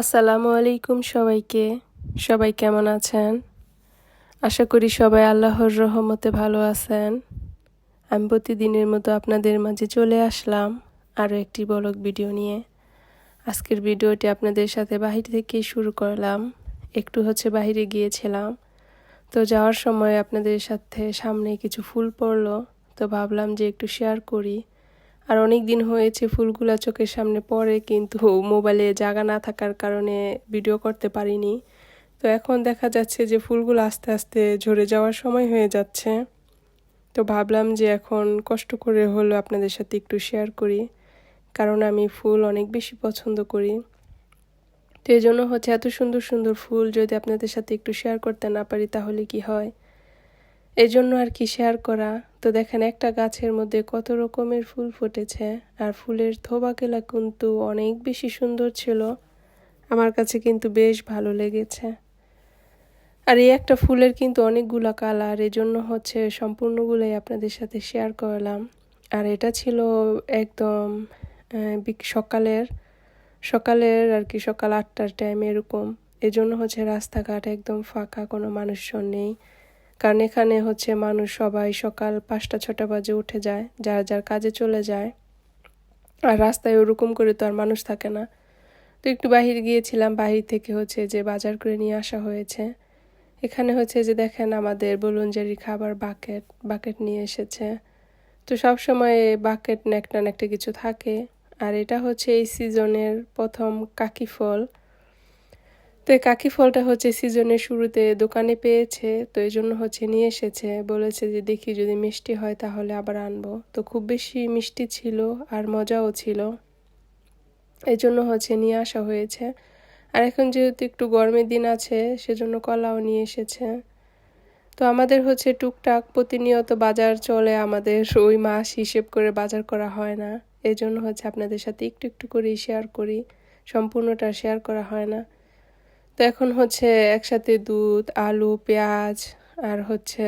আসসালামু আলাইকুম সবাইকে। সবাই কেমন আছেন? আশা করি সবাই আল্লাহর রহমতে ভালো আছেন। আমি প্রতিদিনের মতো আপনাদের মাঝে চলে আসলাম আরও একটি বলক ভিডিও নিয়ে। আজকের ভিডিওটি আপনাদের সাথে বাহির থেকেই শুরু করলাম। একটু হচ্ছে বাহিরে গিয়েছিলাম। তো যাওয়ার সময় আপনাদের সাথে সামনে কিছু ফুল পড়ল। তো ভাবলাম যে একটু শেয়ার করি। আর অনেক দিন হয়েছে ফুলগুলো চোখের সামনে পড়ে, কিন্তু মোবাইলে জায়গা না থাকার কারণে ভিডিও করতে পারিনি। তো এখন দেখা যাচ্ছে যে ফুলগুলো আস্তে আস্তে ঝরে যাওয়ার সময় হয়ে যাচ্ছে। তো ভাবলাম যে এখন কষ্ট করে হলো আপনাদের সাথে একটু শেয়ার করি, কারণ আমি ফুল অনেক বেশি পছন্দ করি। তো এই জন্য হচ্ছে এত সুন্দর সুন্দর ফুল যদি আপনাদের সাথে একটু শেয়ার করতে না পারি, তাহলে কি হয়? এই জন্য আর কি শেয়ার করা? তো দেখেন একটা গাছের মধ্যে কত রকমের ফুল ফুটেছে, আর ফুলের থোবাকেলা কিন্তু অনেক বেশি সুন্দর ছিল। আমার কাছে কিন্তু বেশ ভালো লেগেছে। আর এই একটা ফুলের কিন্তু অনেকগুলো কালার এই জন্য হচ্ছে সম্পূর্ণগুলোই আপনাদের সাথে শেয়ার করলাম। আর এটা ছিল একদম সকালের সকালের আর কি সকাল আটটার টাইম এরকম। এজন্য হচ্ছে রাস্তাঘাট একদম ফাঁকা, কোনো মানুষজন নেই। কারণ এখানে হচ্ছে মানুষ সবাই সকাল পাঁচটা, ছটা বাজে উঠে যায়, যার যার কাজে চলে যায়। আর রাস্তায় ওরকম করে তো আর মানুষ থাকে না। তো একটু বাহির গিয়েছিলাম, বাহির থেকে হচ্ছে যে বাজার করে নিয়ে আসা হয়েছে। এখানে হচ্ছে যে দেখেন আমাদের বলুনজারি খাবার বাকেট বাকেট নিয়ে এসেছে। তো সব সময় বাকেট নেকটা নেকটা কিছু থাকে। আর এটা হচ্ছে এই সিজনের প্রথম কাকি ফল। তো এই কাকি ফলটা হচ্ছে সিজনের শুরুতে দোকানে পেয়েছে, তো এই জন্য হচ্ছে নিয়ে এসেছে। বলেছে যে দেখি যদি মিষ্টি হয় তাহলে আবার আনব। তো খুব বেশি মিষ্টি ছিল আর মজাও ছিল। এই জন্য হচ্ছে নিয়ে আসা হয়েছে। আর এখন যেহেতু একটু গরমের দিন আছে, সেজন্য কলাও নিয়ে এসেছে। তো আমাদের হচ্ছে টুকটাক প্রতিনিয়ত বাজার চলে, আমাদের ওই মাস হিসেব করে বাজার করা হয় না। এই জন্য হচ্ছে আপনাদের সাথে একটু একটু করেই শেয়ার করি। সম্পূর্ণটা শেয়ার করা হয় না। তো এখন হচ্ছে একসাথে দুধ, আলু, পেঁয়াজ আর হচ্ছে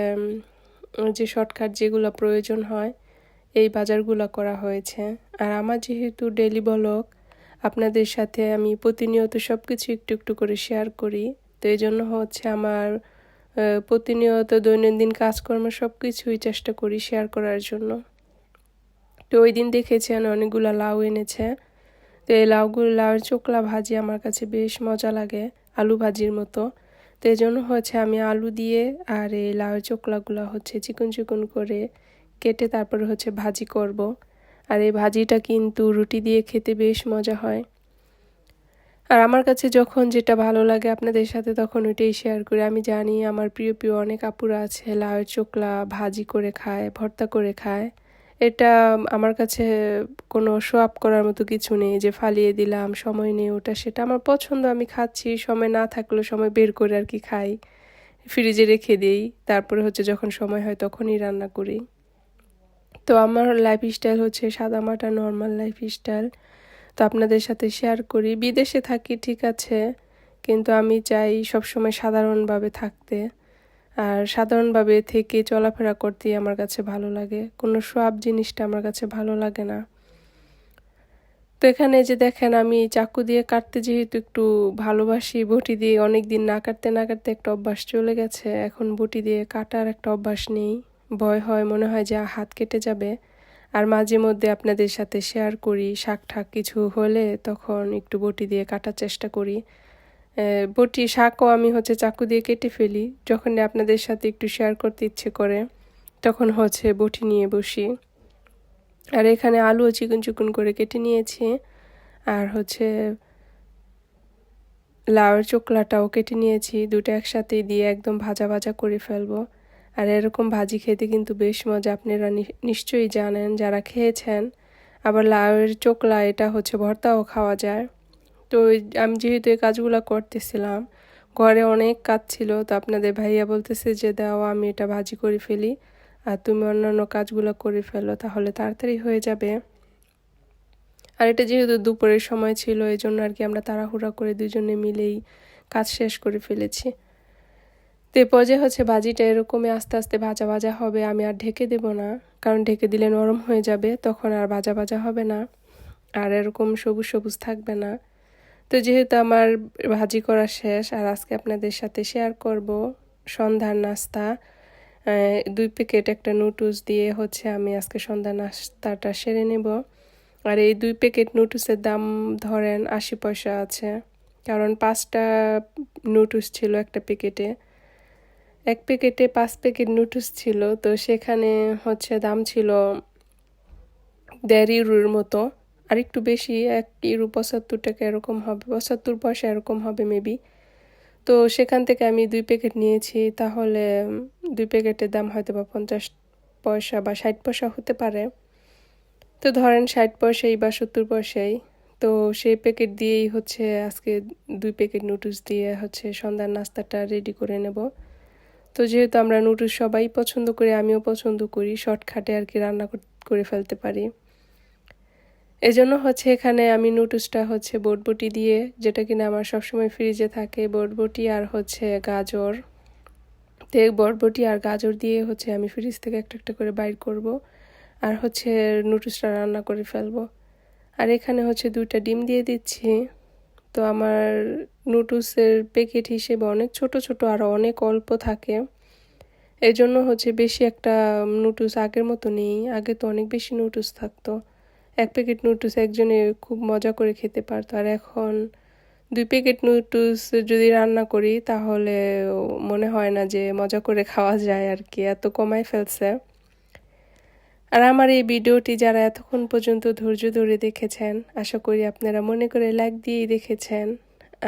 যে শর্টকাট যেগুলো প্রয়োজন হয়, এই বাজারগুলো করা হয়েছে। আর আমার যেহেতু ডেলি বলক আপনাদের সাথে আমি প্রতিনিয়ত সব কিছু একটু একটু করে শেয়ার করি। তো এই জন্য হচ্ছে আমার প্রতিনিয়ত দৈনন্দিন কাজকর্ম সব কিছুই চেষ্টা করি শেয়ার করার জন্য। তো ওই দিন দেখেছেন অনেকগুলো লাউ এনেছে। তো এই লাউগুলো লাউয়ের চোকলা ভাজি আমার কাছে বেশ মজা লাগে। আলু ভাজির মতো। তো এই জন্য হচ্ছে আমি আলু দিয়ে আর এই লাউয়ের চোকলাগুলো হচ্ছে চিকন চিকন করে কেটে তারপরে হচ্ছে ভাজি করব। আর এই ভাজিটা কিন্তু রুটি দিয়ে খেতে বেশ মজা হয়। আর আমার কাছে যখন যেটা ভালো লাগে আপনাদের সাথে তখন ওইটাই শেয়ার করি। আমি জানি আমার প্রিয় প্রিয় অনেক আপুরা আছে লাউয়ের চোকলা ভাজি করে খায়, ভর্তা করে খায়। এটা আমার কাছে কোনো শো আপ করার মতো কিছু নেই যে ফালিয়ে দিলাম, সময় নেই ওটা সেটা। আমার পছন্দ, আমি খাচ্ছি, সময় না থাকলেও সময় বের করে আর কি খাই। ফ্রিজে রেখে দিই, তারপরে হচ্ছে যখন সময় হয় তখনই রান্না করি। তো আমার লাইফ স্টাইল হচ্ছে সাদা মাটা নর্মাল লাইফ স্টাইল তো আপনাদের সাথে শেয়ার করি। বিদেশে থাকি, ঠিক আছে। কিন্তু আমি চাই সবসময় সাধারণভাবে থাকতে। আর সাধারণভাবে থেকে চলাফেরা করতেই আমার কাছে ভালো লাগে। কোনো সব জিনিসটা আমার কাছে ভালো লাগে না। তো এখানে যে দেখেন, আমি চাকু দিয়ে কাটতে যেহেতু একটু ভালোবাসি, বটি দিয়ে অনেক দিন না কাটতে না কাটতে একটা অভ্যাস চলে গেছে। এখন বটি দিয়ে কাটার একটা অভ্যাস নেই। ভয় হয়, মনে হয় যে হাত কেটে যাবে। আর মাঝে মধ্যে আপনাদের সাথে শেয়ার করি শাক ঠাক কিছু হলে তখন একটু বটি দিয়ে কাটার চেষ্টা করি। বটি, শাকও আমি হচ্ছে চাকু দিয়ে কেটে ফেলি। যখন আপনাদের সাথে একটু শেয়ার করতে ইচ্ছে করে, তখন হচ্ছে বটি নিয়ে বসি। আর এখানে আলুও চিকন চিকন করে কেটে নিয়েছি। আর হচ্ছে লাউয়ের চোকলাটাও কেটে নিয়েছি। দুটো একসাথে দিয়ে একদম ভাজা ভাজা করে ফেলব। আর এরকম ভাজি খেতে কিন্তু বেশ মজা। আপনারা নিশ্চয়ই জানেন, যারা খেয়েছেন, আবার লাউয়ের চোকলা, এটা হচ্ছে ভর্তাও খাওয়া যায়। তো আমি যেহেতু এই কাজগুলো করতেছিলাম, ঘরে অনেক কাজ ছিল, তো আপনাদের ভাইয়া বলতেছে যে, দাও, আমি এটা ভাজি করে ফেলি আর তুমি অন্যান্য কাজগুলো করে ফেলো, তাহলে তাড়াতাড়ি হয়ে যাবে। আর এটা যেহেতু দুপুরের সময় ছিল এই জন্য আর কি আমরা তাড়াহুড়া করে দুজনে মিলেই কাজ শেষ করে ফেলেছি। তো পর্যায়ে হচ্ছে ভাজিটা এরকমই আস্তে আস্তে ভাজা ভাজা হবে, আমি আর ঢেকে দেব না, কারণ ঢেকে দিলে নরম হয়ে যাবে, তখন আর ভাজা ভাজা হবে না, আর এরকম সবুজ সবুজ থাকবে না। তো যেহেতু আমার ভাজি করা শেষ আর আজকে আপনাদের সাথে শেয়ার করব সন্ধ্যার নাস্তা দুই প্যাকেট একটা নুডলস দিয়ে হচ্ছে আমি আজকে সন্ধ্যা নাস্তাটা সেরে নেব। আর এই দুই প্যাকেট নুডলসের দাম ধরেন আশি পয়সা আছে, কারণ পাঁচটা নুডলস ছিল একটা প্যাকেটে এক প্যাকেটে পাঁচ প্যাকেট নুডলস ছিল, তো সেখানে হচ্ছে দাম ছিল দেড় ইউরোর মতো। আর একটু বেশি এক ইউরো পঁচাত্তর টাকা এরকম হবে, পঁচাত্তর পয়সা এরকম হবে মেবি তো সেখান থেকে আমি দুই প্যাকেট নিয়েছি, তাহলে দুই প্যাকেটের দাম হয়তো বা পঞ্চাশ পয়সা বা ষাট পয়সা হতে পারে। তো ধরেন ষাট পয়সাই বা সত্তর পয়সাই, তো সেই প্যাকেট দিয়েই হচ্ছে আজকে দুই প্যাকেট নুডলস দিয়ে হচ্ছে সন্ধ্যার নাস্তাটা রেডি করে নেব। তো যেহেতু আমরা নুডলস সবাই পছন্দ করি, আমিও পছন্দ করি শর্টকাটে আর কি রান্না কর- করে ফেলতে পারি। এজন্য হচ্ছে এখানে আমি নুডলসটা হচ্ছে বটবটি দিয়ে, যেটা কিনা আমার সবসময় ফ্রিজে থাকে, বটবটি আর হচ্ছে গাজর। তো বটবটি আর গাজর দিয়ে হচ্ছে আমি ফ্রিজ থেকে একটা একটা করে বাইর করব আর হচ্ছে নুডলসটা রান্না করে ফেলব। আর এখানে হচ্ছে দুইটা ডিম দিয়ে দিচ্ছি। তো আমার নুডলসের প্যাকেট হিসেবে অনেক ছোট ছোট আর অনেক অল্প থাকে। এই জন্য হচ্ছে বেশি একটা নুডলস আগের মতো নেই, আগে তো অনেক বেশি নুডলস থাকতো। এক প্যাকেট নুডলস একজনে খুব মজা করে খেতে পারতো। আর এখন দুই প্যাকেট নুডলস যদি রান্না করি, তাহলে মনে হয় না যে মজা করে খাওয়া যায় আর কি, এত কমাই ফেলছে। আর আমার এই ভিডিওটি যারা এতক্ষণ পর্যন্ত ধৈর্য ধরে দেখেছেন, আশা করি আপনারা মনে করে লাইক দিয়েই দেখেছেন।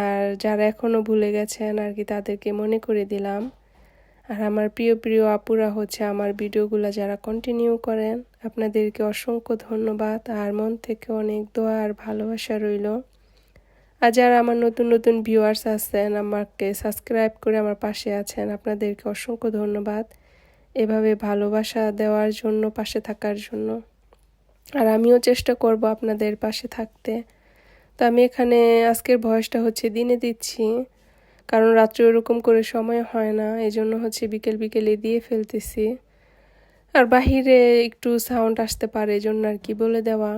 আর যারা এখনও ভুলে গেছেন আর কি, তাদেরকে মনে করে দিলাম। আর আমার প্রিয় প্রিয় আপুরা হচ্ছে আমার ভিডিওগুলো যারা কন্টিনিউ করেন, আপনাদেরকে অসংখ্য ধন্যবাদ। আর মন থেকে অনেক দোয়া আর ভালোবাসা রইল। আর যারা আমার নতুন নতুন ভিউয়ার্স আছেন, আমাকে সাবস্ক্রাইব করে আমার পাশে আছেন, আপনাদেরকে অসংখ্য ধন্যবাদ। এভাবে ভালোবাসা দেওয়ার জন্য, পাশে থাকার জন্য। আর আমিও চেষ্টা করব আপনাদের পাশে থাকতে। তো আমি এখানে আজকের ভয়েসটা হচ্ছে দিনে দিচ্ছি। কারণ রাত্রে ওরকম করে সময় হয় না এই জন্য হচ্ছে বিকেল বিকেলে দিয়ে ফেলতেছি। আর বাহিরে একটু সাউন্ড আসতে পারে এই জন্য আর কি বলে দেওয়া।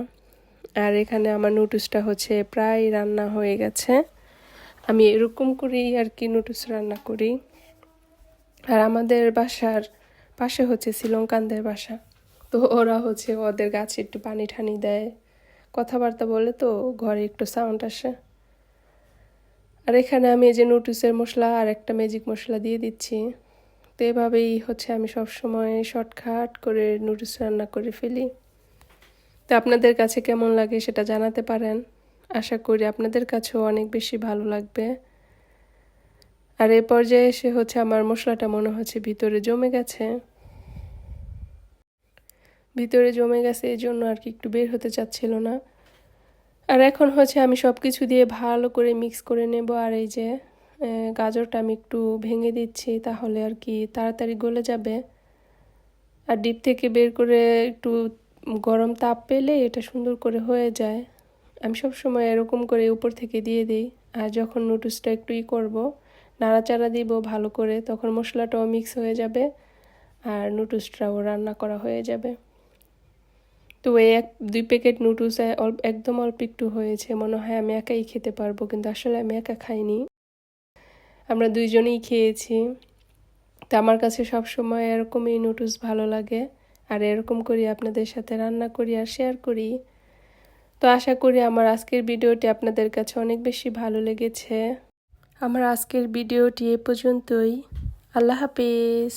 আর এখানে আমার নুডলসটা হচ্ছে প্রায় রান্না হয়ে গেছে। আমি এরকম করেই আর কি নুডলস রান্না করি। আর আমাদের বাসার পাশে হচ্ছে শ্রীলঙ্কানদের বাসা। তো ওরা হচ্ছে ওদের গাছে একটু পানি ঠানি দেয়। কথাবার্তা বলে তো ঘরে একটু সাউন্ড আসে। আর এখানে আমি এই যে নুডলসের মশলা আর একটা ম্যাজিক মশলা দিয়ে দিচ্ছি। তো এভাবেই হচ্ছে আমি সব সময় শর্টকাট করে নুডলস রান্না করে ফেলি। তো আপনাদের কাছে কেমন লাগে সেটা জানাতে পারেন। আশা করি আপনাদের কাছেও অনেক বেশি ভালো লাগবে। আর এ পর্যায়ে এসে হচ্ছে আমার মশলাটা মনে হচ্ছে ভিতরে জমে গেছে। ভিতরে জমে গেছে এই জন্য আর কি একটু বের হতে চাচ্ছিল না। আর এখন হচ্ছে আমি সব কিছু দিয়ে ভালো করে মিক্স করে নেব, আর এই যে গাজরটা আমি একটু ভেঙে দিচ্ছি, তাহলে আর কি তাড়াতাড়ি গলে যাবে। আর ডিপ থেকে বের করে একটু গরম তাপ পেলে এটা সুন্দর করে হয়ে যায়। আমি সব সময় এরকম করে উপর থেকে দিয়ে দিই, আর যখন নুডলসটা একটু ই করব, নাড়াচাড়া দিব ভালো করে, তখন মশলাটাও মিক্স হয়ে যাবে, আর নুডলসটাও রান্না করা হয়ে যাবে। তো এই এক, দুই প্যাকেট নুডলস একদম অল্প একটু হয়েছে। মনে হয় আমি একাই খেতে পারব, কিন্তু আসলে আমি একা খাইনি। আমরা দুইজনেই খেয়েছি। তো আমার কাছে সব সময় এরকমই নুডলস ভালো লাগে। আর এরকম করি আপনাদের সাথে রান্না করি আর শেয়ার করি। তো আশা করি আমার আজকের ভিডিওটি আপনাদের কাছে অনেক বেশি ভালো লেগেছে। আমার আজকের ভিডিওটি এ পর্যন্তই। আল্লাহ হাফিজ।